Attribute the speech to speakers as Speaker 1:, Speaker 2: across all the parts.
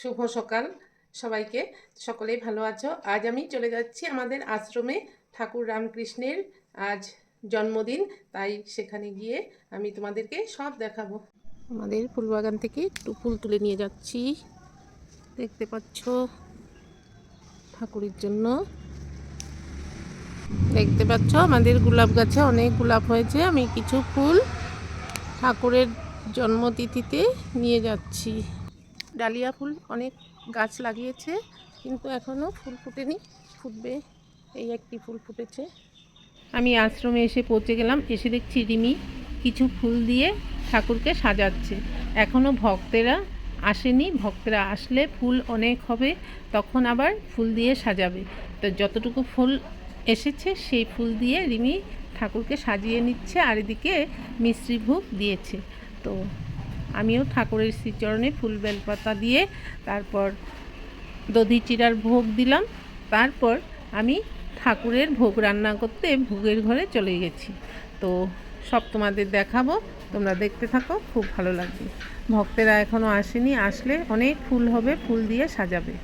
Speaker 1: শুভ সকাল সবাইকে। সকলেই ভালো আছো? আজ আমি চলে যাচ্ছি আমাদের আশ্রমে ঠাকুর রামকৃষ্ণের আজ জন্মদিন। তাই সেখানে গিয়ে আমি তোমাদেরকে সব দেখাবো। আমাদের ফুলবাগান থেকে একটু ফুল তুলে নিয়ে যাচ্ছি। দেখতে পাচ্ছ ঠাকুরের জন্য। দেখতে পাচ্ছ আমাদের গোলাপ গাছে অনেক গোলাপ হয়েছে। আমি কিছু ফুল ঠাকুরের জন্মতিথিতে নিয়ে যাচ্ছি। ডালিয়া ফুল অনেক গাছ লাগিয়েছে, কিন্তু এখনও ফুল ফুটেনি। ফুটবে, এই একটি ফুল ফুটেছে। আমি আশ্রমে এসে পৌঁছে গেলাম, এসে দেখছি রিমি কিছু ফুল দিয়ে ঠাকুরকে সাজাচ্ছে। এখনও ভক্তেরা আসেনি, ভক্তেরা আসলে ফুল অনেক হবে, তখন আবার ফুল দিয়ে সাজাবে। তো যতটুকু ফুল এসেছে, সেই ফুল দিয়ে রিমি ঠাকুরকে সাজিয়ে নিচ্ছে আর এদিকে মিশ্রি ভোগ দিয়েছে। তো আমিও ঠাকুরের শ্রীচরণে ফুল বেলপাতা দিয়ে তারপর দধি চিরার ভোগ দিলাম। তারপর আমি ঠাকুরের ভোগ রান্না করতে ভোগের ঘরে চলে গেছি। তো সব তোমাদের দেখাবো। তোমরা দেখতে থাকো, খুব ভালো লাগবে। ভক্তেরা এখনও আসেনি, আসলে অনেক ফুল হবে, ফুল দিয়ে সাজাবে।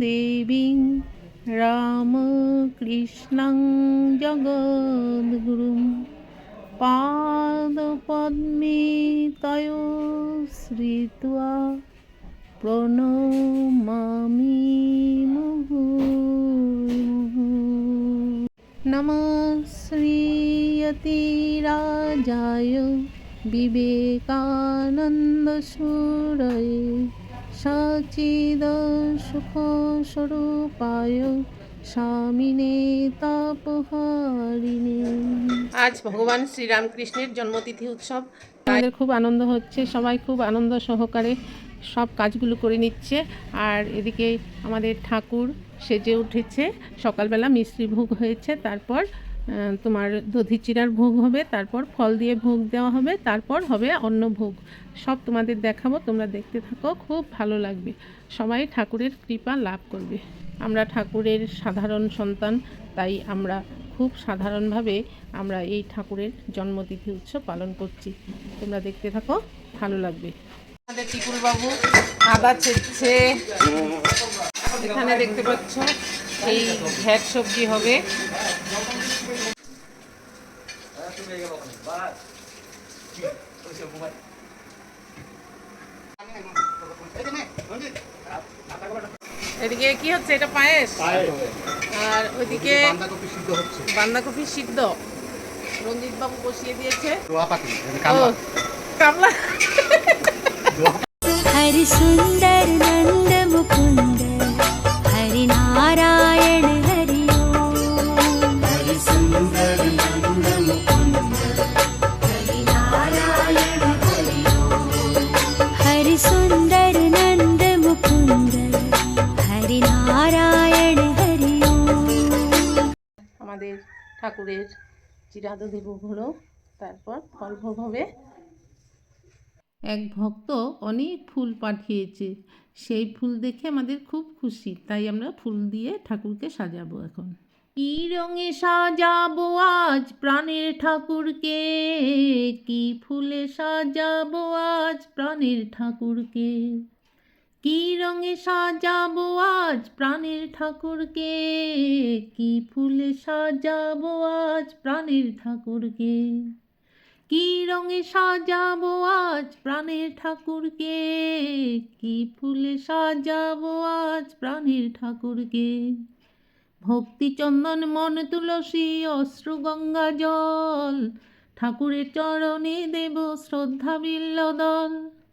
Speaker 1: দেবীং রামকৃষ্ণং জগদ্গুরুং পাদপদ্মে তয় শ্রিত্বা প্রণমামি মুহুর্মুহুঃ নমঃ শ্রীয়তিরাজায় বিবেকানন্দসূরয়ে সচিদসুখস্বরূপায় স্বামিনে তাপহারিণে। আজ ভগবান শ্রীরামকৃষ্ণের জন্মতিথি উৎসব। আমাদের খুব আনন্দ হচ্ছে সবাই খুব আনন্দ সহকারে সব কাজগুলো করে নিচ্ছে। আর এদিকে আমাদের ঠাকুর সেজে উঠেছে। সকালবেলা মিষ্টি ভোগ হয়েছে তারপর তোমার দধি চিরার ভোগ হবে, তারপর ফল দিয়ে ভোগ দেওয়া হবে, তারপর হবে অন্ন ভোগ। সব তোমাদের দেখাবো, তোমরা দেখতে থাকো, খুব ভালো লাগবে। সবাই ঠাকুরের কৃপা লাভ করবে। আমরা ঠাকুরের সাধারণ সন্তান, তাই আমরা খুব সাধারণভাবে আমরা এই ঠাকুরের জন্মতিথি উৎসব পালন করছি। তোমরা দেখতে থাকো, ভালো লাগবে। আমাদের আদা ছেড়ছে। এখানে দেখতে পাচ্ছ, এই ভ্যাট সবজি হবে। এদিকে কি হচ্ছে? এটা পায়েস? আর ওইদিকে
Speaker 2: বাঁধাকপি সিদ্ধ হচ্ছে।
Speaker 1: বাঁধাকপি সিদ্ধ। রঞ্জিত বাবু বসিয়ে দিয়েছে। ও
Speaker 2: কামলা।
Speaker 1: কামলা ঠাকুরের চিরাদধি ভোগ হলো, তারপর ফল ভোগ হবে এক ভক্ত অনেক ফুল পাঠিয়েছে, সেই ফুল দেখে আমাদের খুব খুশি, তাই আমরা ফুল দিয়ে ঠাকুরকে সাজাবো এখন। কি রঙে সাজাবো আজ প্রাণের ঠাকুরকে? কি ফুলে সাজাবো আজ প্রাণের ঠাকুরকে? কি রঙে সাজাবো আজ প্রাণের ঠাকুরকে? কি ফুলে সাজাবো আজ প্রাণের ঠাকুরকে? কি রঙে সাজাবো আজ প্রাণের ঠাকুরকে? কি ফুলে সাজাবো আজ প্রাণের ঠাকুরকে? ভক্তি চন্দন, মন, তুলসী, অশ্রু, গঙ্গা, জল, ঠাকুরের চরণে দেব শ্রদ্ধা বিল্লদল।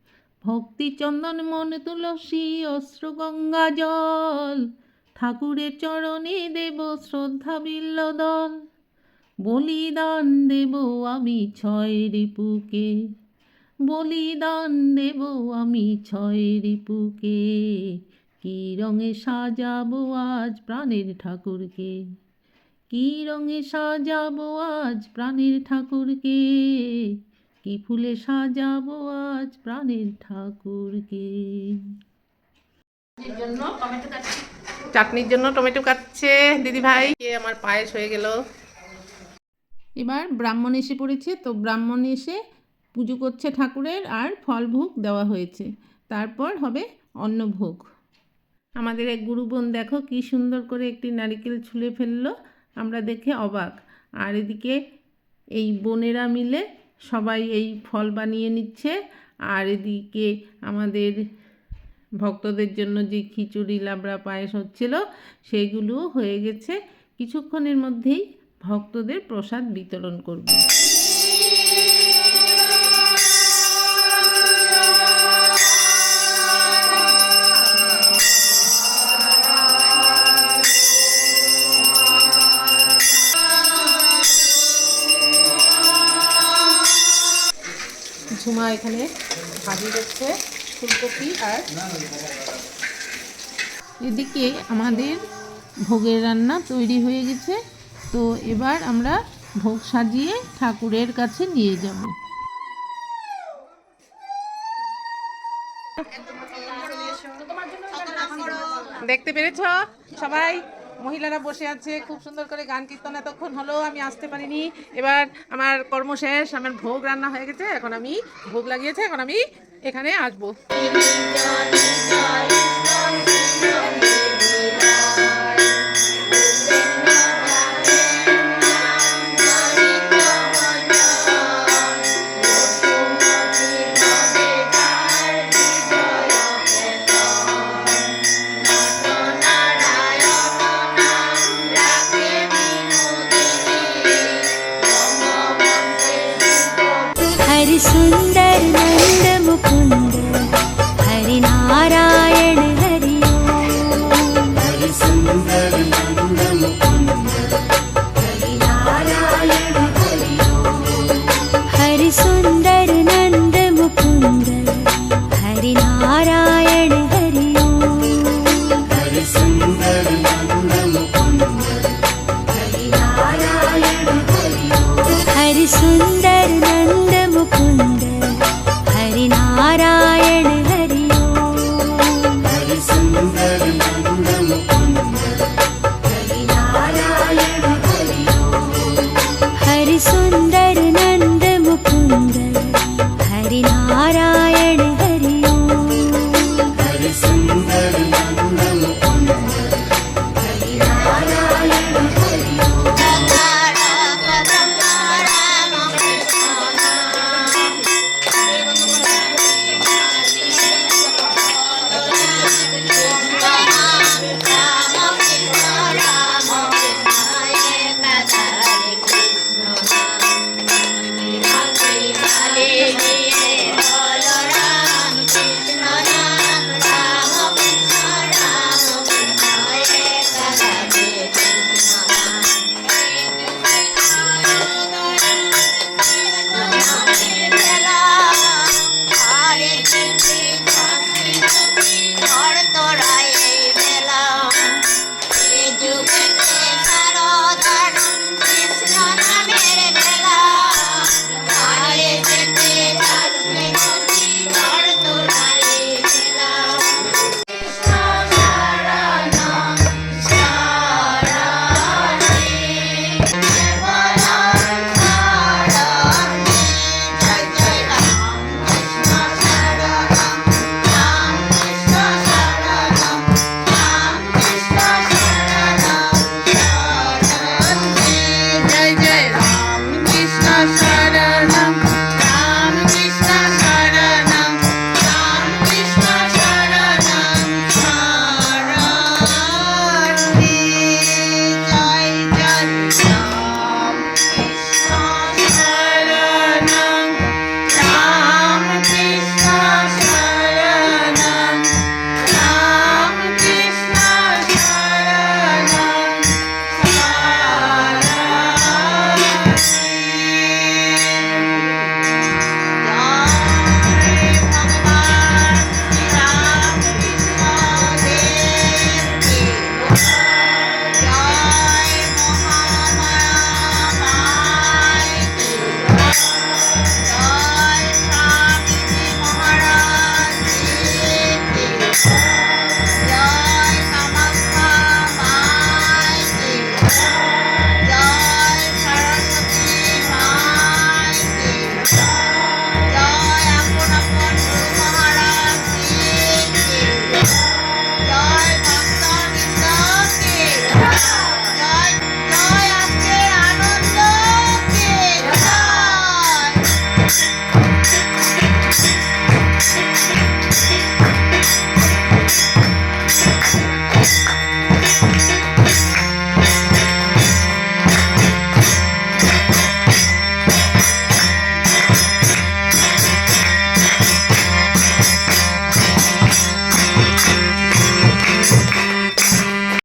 Speaker 1: ভক্তি চন্দন মন তুলসী অশ্রু গঙ্গা জল। ঠাকুরের চরণে দেব শ্রদ্ধা বিল্লদল। বলিদান দেব আমি ছয় রিপুকে। বলিদান দেব আমি ছয় রিপুকে। কি রঙে সাজাবো আজ প্রাণের ঠাকুরকে? কি রঙে সাজাবো আজ প্রাণের ঠাকুরকে? কি ফুলে সাজাবো আজ প্রাণের ঠাকুরকে? চাটনির জন্য টমেটো কাটছে। দিদি ভাই। আমার পায়েস হয়ে গেল। এবার ব্রাহ্মণ এসে পড়েছে তো ব্রাহ্মণ এসে পুজো করছে ঠাকুরের আর ফল ভোগ দেওয়া হয়েছে। তারপর হবে অন্নভোগ। আমাদের এক গুরু বোন দেখো কি সুন্দর করে একটি নারিকেল ছুলে ফেলল আমরা দেখে অবাক। আর এদিকে এই বোনেরা মিলে সবাই এই ফল বানিয়ে নিচ্ছে। আর এদিকে আমাদের ভক্তদের জন্য যে খিচুড়ি, লাবড়া, পায়েস হচ্ছিল সেগুলোও হয়ে গেছে। কিছুক্ষণের মধ্যেই ভক্তদের প্রসাদ বিতরণ করবে। ঝুমা এখানে ভাজি করছে ফুলকপি আর এদিকে আমাদের ভোগের রান্না তৈরি হয়ে গেছে। তো এবার আমরা ভোগ সাজিয়ে ঠাকুরের কাছে নিয়ে যাব। দেখতে পেরেছ সবাই? মহিলারা বসে আছে, খুব সুন্দর করে গান কীর্তন এতক্ষণ হলো, আমি আসতে পারিনি। এবার আমার কর্ম শেষ আমার ভোগ রান্না হয়ে গেছে, এখন আমি ভোগ লাগিয়েছে, এখন আমি এখানে আসব।